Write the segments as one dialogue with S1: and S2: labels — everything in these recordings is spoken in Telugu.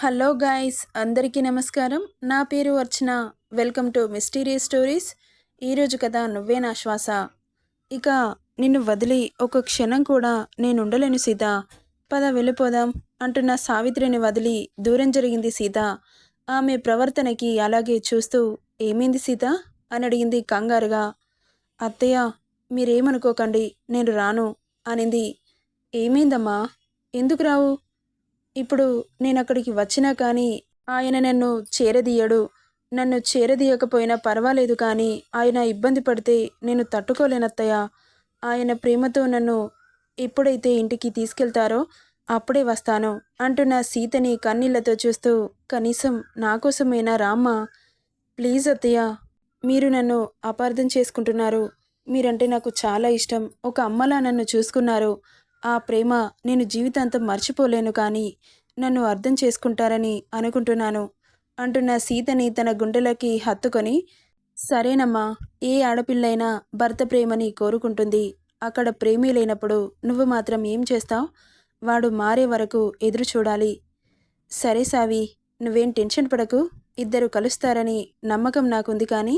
S1: హలో గాయ్స్ అందరికీ నమస్కారం. నా పేరు Archana. Welcome to mysterious stories. ఈరోజు కథ నువ్వే నా శ్వాస. ఇక నిన్ను వదిలి ఒక క్షణం కూడా నేను ఉండలేను సీత. పద వెళ్ళిపోదాం అంటున్న సావిత్రిని వదిలి దూరం జరిగింది సీత. ఆమె ప్రవర్తనకి అలాగే చూస్తూ ఏమైంది సీత? అని అడిగింది కంగారుగా. అత్తయ్య మీరేమనుకోకండి నేను రాను అనింది. ఏమైందమ్మా? ఎందుకు రావు? ఇప్పుడు నేను అక్కడికి వచ్చినా కానీ ఆయన నన్ను చేరదీయడు. నన్ను చేరదీయకపోయినా పర్వాలేదు కానీ ఆయన ఇబ్బంది పడితే నేను తట్టుకోలేనత్తయ్య. ఆయన ప్రేమతో నన్ను ఎప్పుడైతే ఇంటికి తీసుకెళ్తారో అప్పుడే వస్తాను అంటున్న సీతని కన్నీళ్ళతో చూస్తూ కనీసం నా కోసమైనా రామ్మా. ప్లీజ్ అత్తయ్య మీరు నన్ను అపార్థం చేసుకుంటున్నారు. మీరంటే నాకు చాలా ఇష్టం. ఒక అమ్మలా నన్ను చూసుకున్నారు. ఆ ప్రేమ నేను జీవితాంతం మర్చిపోలేను కానీ నన్ను అర్థం చేసుకుంటారని అనుకుంటున్నాను అంటున్న సీతని తన గుండెలకి హత్తుకొని సరేనమ్మా ఏ ఆడపిల్లైనా భర్త ప్రేమని కోరుకుంటుంది. అక్కడ ప్రేమీ లేనప్పుడు నువ్వు మాత్రం ఏం చేస్తావు? వాడు మారే వరకు ఎదురు చూడాలి. సరే సావి నువ్వేం టెన్షన్ పడకు. ఇద్దరు కలుస్తారని నమ్మకం నాకుంది కానీ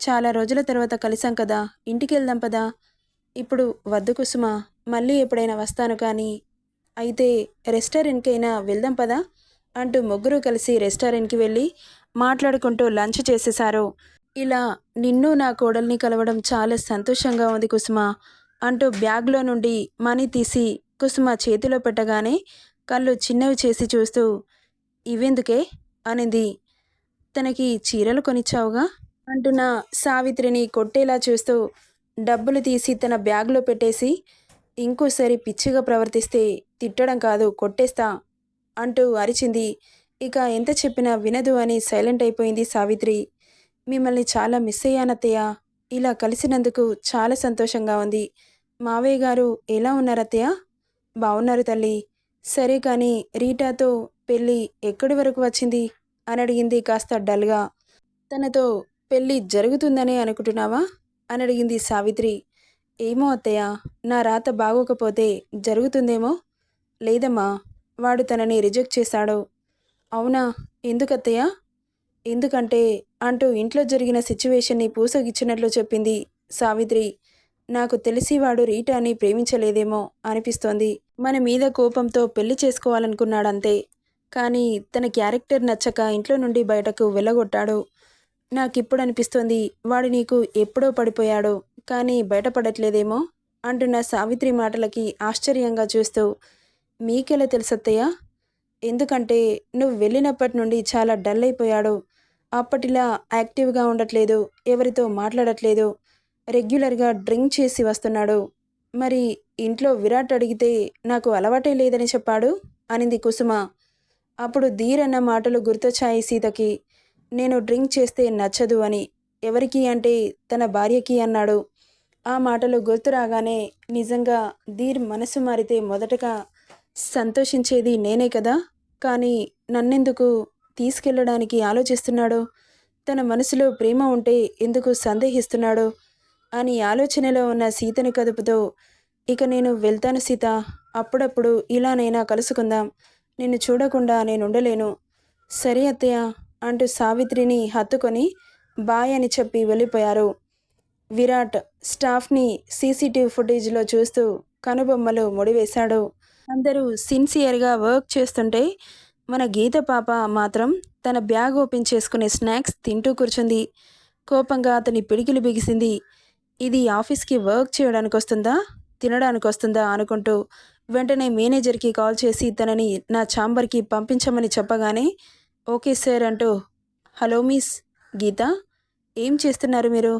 S1: చాలా రోజుల తర్వాత కలిసాం కదా ఇంటికి వెళ్దాం పదా. ఇప్పుడు వద్దు కుసుమా. మళ్ళీ ఎప్పుడైనా వస్తాను కానీ అయితే రెస్టారెంట్కైనా వెళ్దాం పదా? అంటూ ముగ్గురు కలిసి రెస్టారెంట్కి వెళ్ళి మాట్లాడుకుంటూ లంచ్ చేసేశారు. ఇలా నిన్ను నా కోడల్ని కలవడం చాలా సంతోషంగా ఉంది కుసుమ అంటూ బ్యాగ్లో నుండి మనీ తీసి కుసుమ చేతిలో పెట్టగానే కళ్ళు చిన్నవి చేసి చూస్తూ ఇవెందుకే అనింది. తనకి చీరలు కొనిచ్చావుగా? అంటున్న సావిత్రిని కొట్టేలా చూస్తూ డబ్బులు తీసి తన బ్యాగ్లో పెట్టేసి ఇంకోసారి పిచ్చిగా ప్రవర్తిస్తే తిట్టడం కాదు కొట్టేస్తా అంటూ అరిచింది. ఇక ఎంత చెప్పినా వినదు అని సైలెంట్ అయిపోయింది సావిత్రి. మిమ్మల్ని చాలా మిస్ అయ్యానత్తయ్య ఇలా కలిసినందుకు చాలా సంతోషంగా ఉంది. మావయ్య గారు ఎలా ఉన్నారత్తయ్య బాగున్నారు తల్లి. సరే కానీ రీటాతో పెళ్ళి ఎక్కడి వరకు వచ్చింది? అని అడిగింది కాస్త డల్గా. తనతో పెళ్ళి జరుగుతుందనే అనుకుంటున్నావా? అని అడిగింది సావిత్రి. ఏమో అత్తయ్య నా రాత బాగోకపోతే జరుగుతుందేమో? లేదమ్మా వాడు తనని రిజెక్ట్ చేశాడు. అవునా ఎందుకత్తయ్య? ఎందుకంటే అంటూ ఇంట్లో జరిగిన సిచ్యువేషన్ని పూసగిచ్చినట్లు చెప్పింది సావిత్రి. నాకు తెలిసి వాడు రీటాని ప్రేమించలేదేమో అనిపిస్తోంది. మన మీద కోపంతో పెళ్ళి చేసుకోవాలనుకున్నాడంతే. కానీ తన క్యారెక్టర్ నచ్చక ఇంట్లో నుండి బయటకు వెళ్ళగొట్టాడు. నాకిప్పుడు అనిపిస్తోంది వాడు నీకు ఎప్పుడో పడిపోయాడో కానీ బయటపడట్లేదేమో అంటున్న సావిత్రి మాటలకి ఆశ్చర్యంగా చూస్తూ మీకెలా తెలుసత్తయ్యా? ఎందుకంటే నువ్వు వెళ్ళినప్పటి నుండి చాలా డల్ అయిపోయాడు. అప్పటిలా యాక్టివ్గా ఉండట్లేదు ఎవరితో మాట్లాడట్లేదు. రెగ్యులర్గా డ్రింక్ చేసి వస్తున్నాడు. మరి ఇంట్లో విరాట్ అడిగితే నాకు అలవాటే లేదని చెప్పాడు? అనింది కుసుమ. అప్పుడు ధీరన్న మాటలు గుర్తొచ్చాయి సీతకి. నేను డ్రింక్ చేస్తే నచ్చదు అని ఎవరికి అంటే తన భార్యకి అన్నాడు. ఆ మాటలు గుర్తు రాగానే నిజంగా ధీర్ మనసు మారితే మొదటగా సంతోషించేది నేనే కదా? కానీ నన్నెందుకు తీసుకెళ్ళడానికి ఆలోచిస్తున్నాడు? తన మనసులో ప్రేమ ఉంటే ఎందుకు సందేహిస్తున్నాడు? అని ఆలోచనలో ఉన్న సీతని కదుపుతో ఇక నేను వెళ్తాను సీత అప్పుడప్పుడు ఇలానైనా కలుసుకుందాం. నిన్ను చూడకుండా నేను ఉండలేను సరే అత్తయ్య అంటూ సావిత్రిని హత్తుకొని బాయ్ అని చెప్పి వెళ్ళిపోయారు. విరాట్ స్టాఫ్ని సీసీటీవీ ఫుటేజ్లో చూస్తూ కనుబొమ్మలు ముడివేశాడు. అందరూ సిన్సియర్గా వర్క్ చేస్తుంటే మన గీత పాప మాత్రం తన బ్యాగ్ ఓపెన్ చేసుకునే స్నాక్స్ తింటూ కూర్చుంది. కోపంగా అతని పిడికిలు బిగిసింది. ఇది ఆఫీస్కి వర్క్ చేయడానికి వస్తుందా? తినడానికి వస్తుందా? అనుకుంటూ వెంటనే మేనేజర్కి కాల్ చేసి తనని నా ఛాంబర్కి పంపించమని చెప్పగానే ఓకే సార్ అంటూ హలో మిస్ గీత ఏం చేస్తున్నారు మీరు?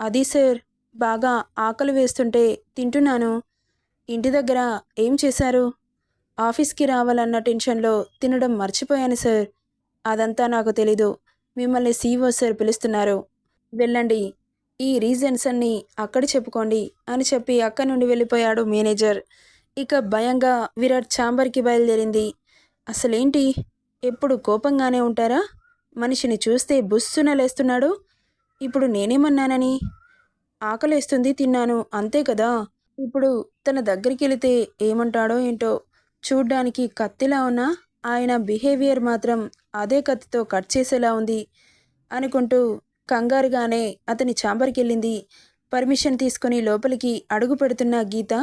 S1: అది సార్ బాగా ఆకలి వేస్తుంటే తింటున్నాను. ఇంటి దగ్గర ఏం చేశారు? ఆఫీస్కి రావాలన్న టెన్షన్లో తినడం మర్చిపోయాను సార్. అదంతా నాకు తెలీదు. మిమ్మల్ని సీఓ సార్ పిలుస్తున్నారు. వెళ్ళండి. ఈ రీజన్స్ అన్నీ అక్కడ చెప్పుకోండి అని చెప్పి అక్కడి నుండి వెళ్ళిపోయాడు మేనేజర్. ఇక భయంగా విరాట్ ఛాంబర్కి బయలుదేరింది. అసలేంటి? ఎప్పుడు కోపంగానే ఉంటారా? మనిషిని చూస్తే బుస్సున లేస్తున్నాడు. ఇప్పుడు నేనేమన్నానని? ఆకలేస్తుంది తిన్నాను అంతే కదా? ఇప్పుడు తన దగ్గరికి వెళితే ఏమంటాడో ఏంటో చూడ్డానికి కత్తిలా ఉన్నా ఆయన బిహేవియర్ మాత్రం అదే కత్తితో కట్ చేసేలా ఉంది అనుకుంటూ కంగారుగానే అతని ఛాంబర్కి వెళ్ళింది పర్మిషన్ తీసుకుని లోపలికి అడుగు పెడుతున్న గీత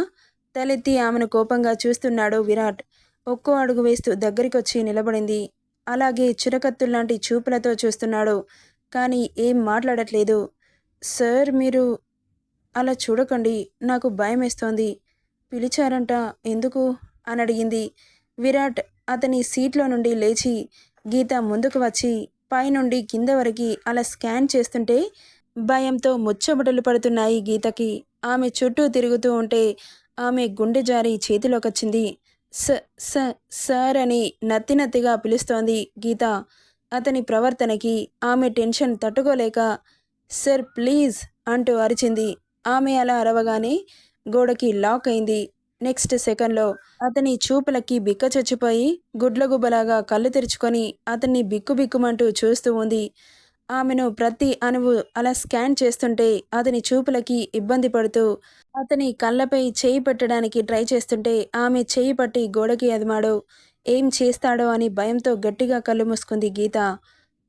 S1: తలెత్తి ఆమెను కోపంగా చూస్తున్నాడు విరాట్. ఒక్కో అడుగు వేస్తూ దగ్గరికి వచ్చి నిలబడింది. అలాగే చిరకత్తుల్లాంటి చూపులతో చూస్తున్నాడు. కానీ ఏం మాట్లాడట్లేదు. సార్ మీరు అలా చూడకండి. నాకు భయం వేస్తోంది పిలిచారంట. ఎందుకు? అని అడిగింది. విరాట్ అతని సీట్లో నుండి లేచి గీత ముందుకు వచ్చి పైనుండి కింద వరకు అలా స్కాన్ చేస్తుంటే భయంతో ముచ్చబడలు పడుతున్నాయి గీతకి. ఆమె చుట్టూ తిరుగుతూ ఉంటే ఆమె గుండె జారి చేతిలోకొచ్చింది. స స సార్ అని నత్తి నత్తిగా పిలుస్తోంది గీత. అతని ప్రవర్తనకి ఆమె టెన్షన్ తట్టుకోలేక సార్ ప్లీజ్ అంటూ అరిచింది. ఆమె అలా అరవగానే గోడకి లాక్ అయింది. నెక్స్ట్ సెకండ్లో అతని చూపులకి బిక్క చచ్చిపోయి గుడ్లగుబ్బలాగా కళ్ళు తెరుచుకొని అతన్ని బిక్కుబిక్కుమంటూ చూస్తూ ఉంది. ఆమెను ప్రతి అణువు అలా స్కాన్ చేస్తుంటే అతని చూపులకి ఇబ్బంది పడుతూ అతని కళ్ళపై చేయి పెట్టడానికి ట్రై చేస్తుంటే ఆమె చేయి పట్టి గోడకి అదిమాడు. ఏం చేస్తాడో అని భయంతో గట్టిగా కళ్ళు మూసుకుంది గీత.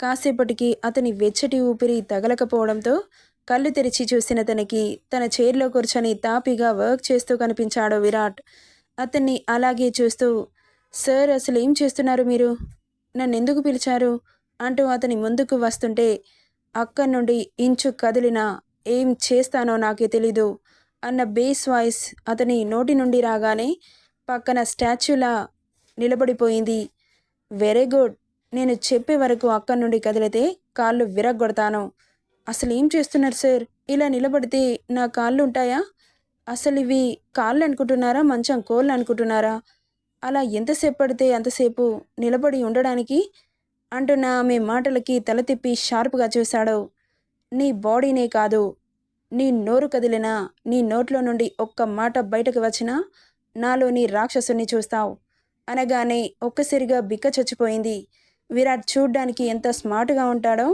S1: కాసేపటికి అతని వెచ్చటి ఊపిరి తగలకపోవడంతో కళ్ళు తెరిచి చూసిన తనకి తన చైర్లో కూర్చొని తాపిగా వర్క్ చేస్తూ కనిపించాడు విరాట్. అతన్ని అలాగే చూస్తూ సార్ అసలు ఏం చేస్తున్నారు మీరు? నన్ను ఎందుకు పిలిచారు? అంటూ అతని ముందుకు వస్తుంటే అక్కడి నుండి ఇంచు కదిలినా ఏం చేస్తానో నాకే తెలీదు అన్న బేస్ వాయిస్ అతని నోటి నుండి రాగానే పక్కన స్టాచ్యూలా నిలబడిపోయింది. Very good. నేను చెప్పే వరకు అక్కడి నుండి కదిలితే కాళ్ళు విరగ్గొడతాను. అసలు ఏం చేస్తున్నారు సార్? ఇలా నిలబడితే నా కాళ్ళు ఉంటాయా అసలు ఇవి కాళ్ళు అనుకుంటున్నారా మంచం కోళ్ళు అనుకుంటున్నారా అలా ఎంతసేపు పడితే అంతసేపు నిలబడి ఉండడానికి అంటున్న ఆమె మాటలకి తల తిప్పి షార్ప్గా చూశాడు. నీ బాడీనే కాదు. నీ నోరు కదిలినా నీ నోట్లో నుండి ఒక్క మాట బయటకు వచ్చినా నాలోని రాక్షసుని చూస్తావు. అనగానే ఒక్కసారిగా బిక్క చచ్చిపోయింది. విరాట్ చూడ్డానికి ఎంత స్మార్ట్గా ఉంటాడో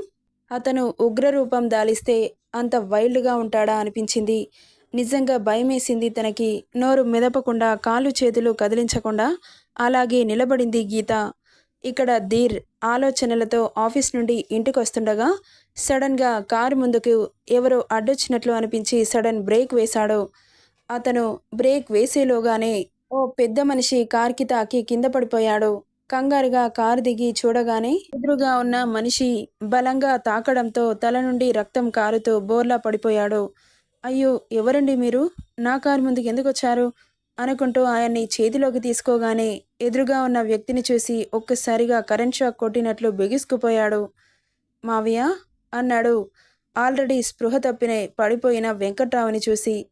S1: అతను ఉగ్రరూపం దాలిస్తే అంత వైల్డ్గా ఉంటాడా అనిపించింది. నిజంగా భయమేసింది తనకి. నోరు మెదపకుండా కాలు చేతులు కదిలించకుండా అలాగే నిలబడింది గీత. ఇక్కడ ధీర్ ఆలోచనలతో ఆఫీస్ నుండి ఇంటికి వస్తుండగా సడన్గా కారు ముందుకు ఎవరో అడ్డొచ్చినట్లు అనిపించి సడన్ బ్రేక్ వేశాడు. అతను బ్రేక్ వేసేలోగానే ఓ పెద్ద మనిషి కార్కి తాకి కింద పడిపోయాడు. కంగారుగా కారు దిగి చూడగానే ఎదురుగా ఉన్న మనిషి బలంగా తాకడంతో తల నుండి రక్తం కారుతూ బోర్లా పడిపోయాడు. అయ్యో ఎవరండి మీరు? నా కారు ముందుకు ఎందుకు వచ్చారు అనుకుంటూ ఆయన్ని చేతిలోకి తీసుకోగానే ఎదురుగా ఉన్న వ్యక్తిని చూసి ఒక్కసారిగా కరెంట్ షాక్ కొట్టినట్లు బిగుసుకుపోయాడు. మావయ్య అన్నాడు. ఆల్రెడీ స్పృహ తప్పిన పడిపోయిన వెంకట్రావుని చూసి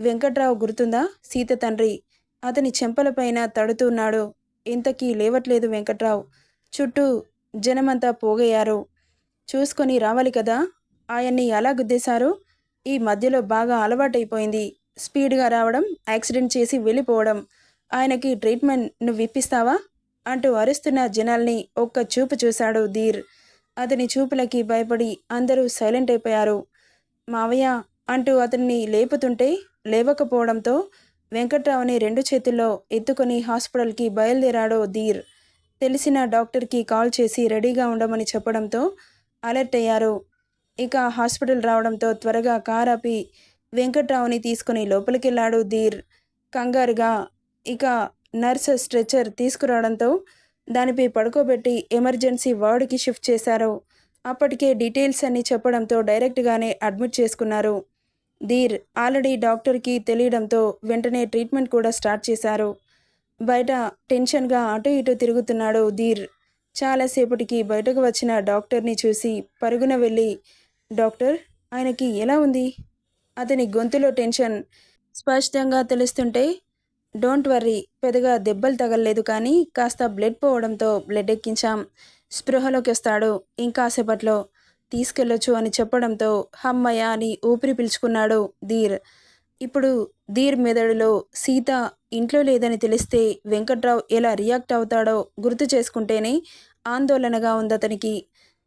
S1: వెంకట్రావు గుర్తుందా? సీత తండ్రి. అతని చెంపలపైన తడుతున్నాడు ఇంతకీ లేవట్లేదు వెంకట్రావు. చుట్టూ జనమంతా పోగయ్యారు. చూసుకొని రావాలి కదా. ఆయన్ని ఎలా గుద్దేశారు? ఈ మధ్యలో బాగా అలవాటైపోయింది. స్పీడ్గా రావడం యాక్సిడెంట్ చేసి వెళ్ళిపోవడం ఆయనకి ట్రీట్మెంట్ నువ్వు ఇప్పిస్తావా అంటూ అరుస్తున్న జనాల్ని ఒక్క చూపు చూశాడు ధీర్. అతని చూపులకి భయపడి అందరూ సైలెంట్ అయిపోయారు. మావయ్య అంటూ అతన్ని లేపుతుంటే లేవకపోవడంతో వెంకట్రావుని రెండు చేతుల్లో ఎత్తుకొని హాస్పిటల్కి బయలుదేరాడో ధీర్. తెలిసిన డాక్టర్కి కాల్ చేసి రెడీగా ఉండమని చెప్పడంతో అలర్ట్ అయ్యారు. ఇక హాస్పిటల్ రావడంతో త్వరగా కార్ ఆపి వెంకట్రావుని తీసుకుని లోపలికెళ్ళాడు ధీర్ కంగారుగా. ఇక నర్స్ స్ట్రెచర్ తీసుకురావడంతో దానిపై పడుకోబెట్టి ఎమర్జెన్సీ వార్డుకి షిఫ్ట్ చేశారు. అప్పటికే డీటెయిల్స్ అన్ని చెప్పడంతో డైరెక్ట్గానే అడ్మిట్ చేసుకున్నారు. ధీర్ ఆల్రెడీ డాక్టర్కి తెలియడంతో వెంటనే ట్రీట్మెంట్ కూడా స్టార్ట్ చేశారు. బయట టెన్షన్గా అటు ఇటు తిరుగుతున్నాడు ధీర్ చాలాసేపటికి బయటకు వచ్చిన డాక్టర్ని చూసి పరుగున వెళ్ళి డాక్టర్ ఆయనకి ఎలా ఉంది? అతని గొంతులో టెన్షన్ స్పష్టంగా తెలుస్తుంటే డోంట్ వర్రీ పెద్దగా దెబ్బలు తగలలేదు కానీ కాస్త బ్లడ్ పోవడంతో బ్లడ్ ఎక్కించాం స్పృహలోకి వస్తాడు ఇంకాసేపట్లో తీసుకెళ్ళొచ్చు అని చెప్పడంతో హమ్మయ్య అని ఊపిరి పీల్చుకున్నాడు ధీర్. ఇప్పుడు ధీర్ మెదడులో సీత ఇంట్లో లేదని తెలిస్తే వెంకట్రావు ఎలా రియాక్ట్ అవుతాడో గుర్తు చేసుకుంటేనే ఆందోళనగా ఉంది అతనికి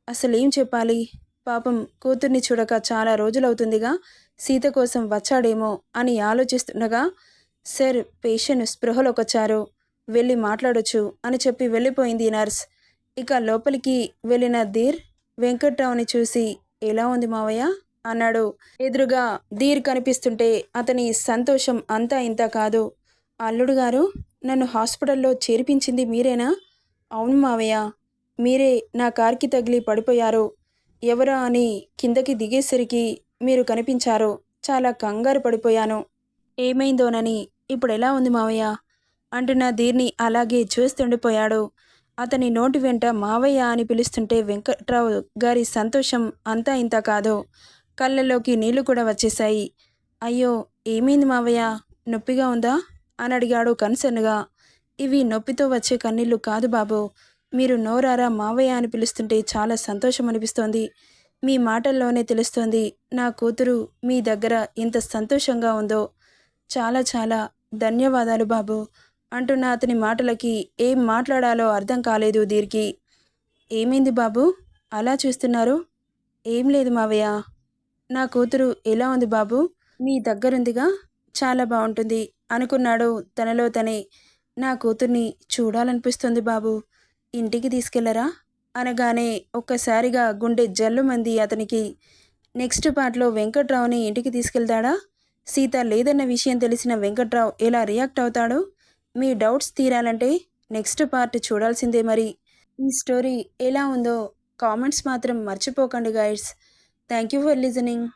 S1: అసలు ఏం చెప్పాలి? పాపం కూతుర్ని చూడక చాలా రోజులవుతుందిగా. సీత కోసం వచ్చాడేమో అని ఆలోచిస్తుండగా సార్ పేషెంట్ స్పృహలోకొచ్చారు. వెళ్ళి మాట్లాడొచ్చు అని చెప్పి వెళ్ళిపోయింది నర్స్. ఇక లోపలికి వెళ్ళిన ధీర్ వెంకట్రావుని చూసి ఎలా ఉంది మావయ్య? అన్నాడు. ఎదురుగా ధీర్ కనిపిస్తుంటే అతని సంతోషం అంతా ఇంత కాదు. అల్లుడు గారు నన్ను హాస్పిటల్లో చేర్పించింది మీరేనా? అవును మావయ్య. మీరే నా కార్కి తగిలి పడిపోయారు. ఎవరా అని కిందకి దిగేసరికి మీరు కనిపించారు. చాలా కంగారు పడిపోయాను. ఏమైందోనని ఇప్పుడు ఎలా ఉంది మావయ్య? అంటున్న ధీర్ని అలాగే చూస్తుండిపోయాడు. అతని నోటి వెంట మావయ్య అని పిలుస్తుంటే వెంకట్రావు గారి సంతోషం అంతా ఇంత కాదు. కళ్ళల్లోకి నీళ్ళు కూడా వచ్చేశాయి. అయ్యో ఏమైంది మావయ్య? నొప్పిగా ఉందా? అని అడిగాడు కన్సర్న్గా. ఇవి నొప్పితో వచ్చే కన్నీళ్ళు కాదు బాబు. మీరు నోరారా మావయ్య అని పిలుస్తుంటే చాలా సంతోషం అనిపిస్తోంది మీ మాటల్లోనే తెలుస్తోంది నా కూతురు మీ దగ్గర ఎంత సంతోషంగా ఉందో. చాలా చాలా ధన్యవాదాలు బాబు అంటున్న అతని మాటలకి ఏం మాట్లాడాలో అర్థం కాలేదు దీనికి ఏమైంది బాబు? అలా చూస్తున్నారు? ఏం లేదు మావయ్య. నా కూతురు ఎలా ఉంది బాబు? మీ దగ్గరుందిగా? చాలా బాగుంటుంది అనుకున్నాడు తనలో తనే. నా కూతుర్ని చూడాలనిపిస్తుంది బాబు. ఇంటికి తీసుకెళ్ళరా? అనగానే ఒక్కసారిగా గుండె జల్లుమంది అతనికి. నెక్స్ట్ పార్ట్లో వెంకట్రావుని ఇంటికి తీసుకెళ్తాడా? సీత లేదన్న విషయం తెలిసిన వెంకట్రావు ఎలా రియాక్ట్ అవుతాడో? మీ డౌట్స్ తీరాలంటే నెక్స్ట్ పార్ట్ చూడాల్సిందే మరి. ఈ స్టోరీ ఎలా ఉందో కామెంట్స్ మాత్రం మర్చిపోకండి guides thank you for listening.